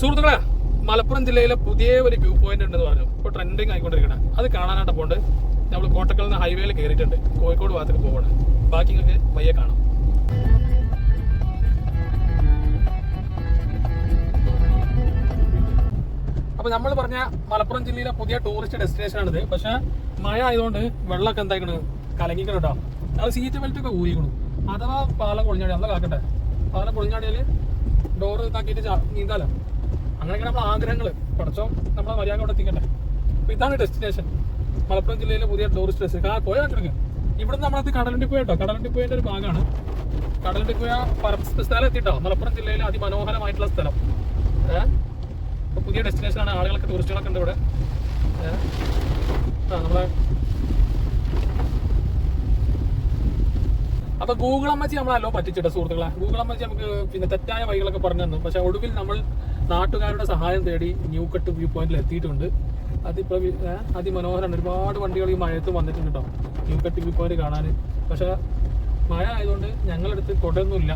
സുഹൃത്തുക്കളെ മലപ്പുറം ജില്ലയിലെ പുതിയ ഒരു വ്യൂ പോയിന്റ് ഉണ്ടെന്ന് പറഞ്ഞു. ഇപ്പോൾ ട്രെൻഡിങ് ആയിക്കൊണ്ടിരിക്കണം. അത് കാണാനായിട്ട് പോണ്ട്. നമ്മൾ കോട്ടക്കൽ നിന്ന് ഹൈവേയിൽ കയറിയിട്ടുണ്ട് കോഴിക്കോട് ഭാഗത്തേക്ക് പോകണം ബാക്കി നിങ്ങൾക്ക് വയ്യ കാണാം. അപ്പൊ നമ്മൾ പറഞ്ഞ മലപ്പുറം ജില്ലയിലെ പുതിയ ടൂറിസ്റ്റ് ഡെസ്റ്റിനേഷൻ ആണിത്. പക്ഷെ മഴ ആയതുകൊണ്ട് വെള്ളമൊക്കെ എന്തായിക്കണ്? കലങ്ങിക്കണം കേട്ടോ അത് സീറ്റ് ബെൽറ്റ് ഒക്കെ ഊരിക്കണം. അഥവാ പാലം പൊളിഞ്ഞാടി അതൊക്കെ കാക്കട്ടെ. പാലം പൊളിഞ്ഞാടിയാൽ ഡോറ് ഇതാക്കിയിട്ട് ചാ- നീന്താലോ? അങ്ങനെയൊക്കെ നമ്മൾ ആഗ്രഹങ്ങൾ പഠിച്ചോ നമ്മളെ മര്യാദ അവിടെ എത്തിക്കട്ടെ. അപ്പൊ ഇതാണ് ഡെസ്റ്റിനേഷൻ മലപ്പുറം ജില്ലയിലെ പുതിയ ടൂറിസ്റ്റ് ഡെസ്റ്റിനേഷൻ ആ പോയാൽ കിടക്കുക ഇവിടുന്ന് നമ്മളത് കടലണ്ടി പോയ കേട്ടോ. കടലണ്ടി ഒരു ഭാഗമാണ് കടലണ്ടി പോയ സ്ഥലം എത്തിയിട്ടോ മലപ്പുറം ജില്ലയിലെ അതിമനോഹരമായിട്ടുള്ള സ്ഥലം. ഏഹ് പുതിയ ഡെസ്റ്റിനേഷൻ ആണ്. ആളുകളൊക്കെ ടൂറിസ്റ്റുകളൊക്കെ ഉണ്ട് ഇവിടെ. ഏഹ് നമ്മളെ അപ്പൊ ഗൂഗിൾ അമ്മച്ചി നമ്മളല്ലോ പറ്റിച്ചിട്ട് സുഹൃത്തുക്കളെ? ഗൂഗിൾ അമ്മച്ചി നമുക്ക് പിന്നെ തെറ്റായ വഴികളൊക്കെ പറഞ്ഞു തന്നു. പക്ഷെ ഒടുവിൽ നമ്മൾ നാട്ടുകാരുടെ സഹായം തേടി ന്യൂ കട്ട് വ്യൂ പോയിന്റിൽ എത്തിയിട്ടുണ്ട്. അതിപ്പോ അതിമനോഹരമാണ് ഒരുപാട് വണ്ടികൾ ഈ മഴയത്ത് വന്നിട്ടുണ്ട് കേട്ടോ ന്യൂ കട്ട് വ്യൂ പോയിന്റ് കാണാൻ. പക്ഷെ മഴ ആയതുകൊണ്ട് ഞങ്ങളുടെ ഞങ്ങളടുത്ത് കൊടയൊന്നുമില്ല.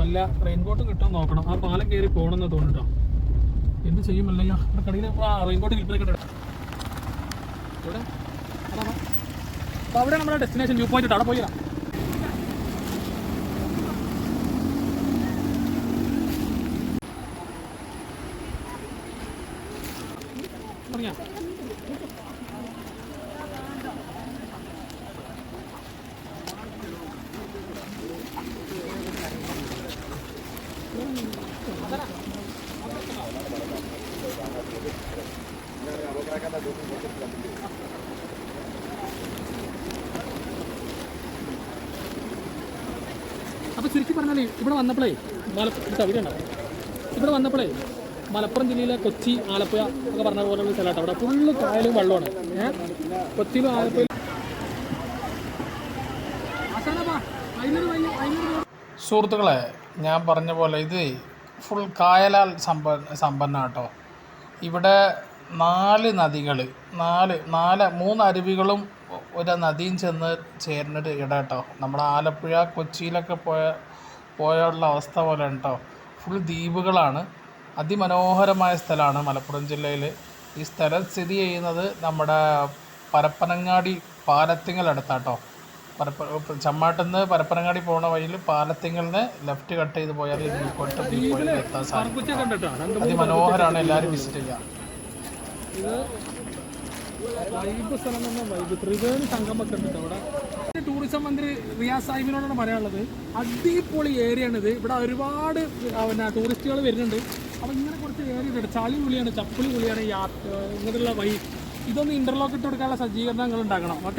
വല്ല റെയിൻകോട്ടും കിട്ടുമെന്ന് നോക്കണം. ആ പാലം കയറി പോകണമെന്ന് തോന്നിട്ടോ എന്ത് ചെയ്യുമല്ല അവിടെ കടയിൽ റെയിൻകോട്ട് കിട്ടുന്നൊക്കെ ഇവിടെ അവിടെ നമ്മുടെ ഡെസ്റ്റിനേഷൻ വ്യൂ പോയിന്റ് അവിടെ പോയി തുടങ്ങിയാ അപ്പൊ ചുരുക്കി പറഞ്ഞാലേ ഇവിടെ വന്നപ്പോഴേ ഇവിടെ വന്നപ്പോഴേ മലപ്പുറം ജില്ലയിലെ കൊച്ചി ആലപ്പുഴ ഒക്കെ പറഞ്ഞ പോലുള്ള സ്ഥലമായിട്ട് അവിടെ ഫുള്ള് കായലും വെള്ളമാണ് കൊച്ചിയിലും ആലപ്പുഴ സുഹൃത്തുക്കളെ ഞാൻ പറഞ്ഞ പോലെ ഇത് ഫുൾ കായലാൽ സമ്പ സമ്പന്ന കേട്ടോ ഇവിടെ നാല് നദികൾ നാല് നാല് മൂന്ന് അരുവികളും ഒരു നദിയും ചെന്ന് ചേരുന്നൊരു ഇടം കേട്ടോ നമ്മുടെ ആലപ്പുഴ കൊച്ചിയിലൊക്കെ പോയ പോയുള്ള അവസ്ഥ പോലെ കേട്ടോ ഫുൾ ദ്വീപുകളാണ്. അതിമനോഹരമായ സ്ഥലമാണ് മലപ്പുറം ജില്ലയിൽ ഈ സ്ഥലം സ്ഥിതി ചെയ്യുന്നത് നമ്മുടെ പരപ്പനങ്ങാടി പാലത്തിങ്ങലടുത്താട്ടോ. പരപ്പ ചമ്മാട്ടുനിന്ന് പരപ്പനങ്ങാടി പോണ വഴിയിൽ പാലത്തിങ്ങലിന് ലെഫ്റ്റ് കട്ട് ചെയ്ത് പോയാൽ ഈ എത്താൻ സാധിക്കും അതിമനോഹരമാണ് എല്ലാവരും വിസിറ്റ് ചെയ്യുക വൈബ് ടൂറിസം മന്ത്രി റിയാസ് സാഹിബിനോടാണ് പറയാനുള്ളത്. അടിപൊളി ഏരിയ ആണ് ഇത്. ഇവിടെ ഒരുപാട് പിന്നെ ടൂറിസ്റ്റുകൾ വരുന്നുണ്ട്. അപ്പോൾ ഇങ്ങനെ കുറച്ച് ഏരിയ ഉണ്ട് ചളി പുളിയാണ് ചപ്പുളി പുളിയാണ് യാത്ര ഇങ്ങനെയുള്ള വഴി. ഇതൊന്ന് ഇന്റർലോക്ക് ഇട്ട് കൊടുക്കാനുള്ള സജ്ജീകരണങ്ങൾ ഉണ്ടാക്കണം. ഓക്കെ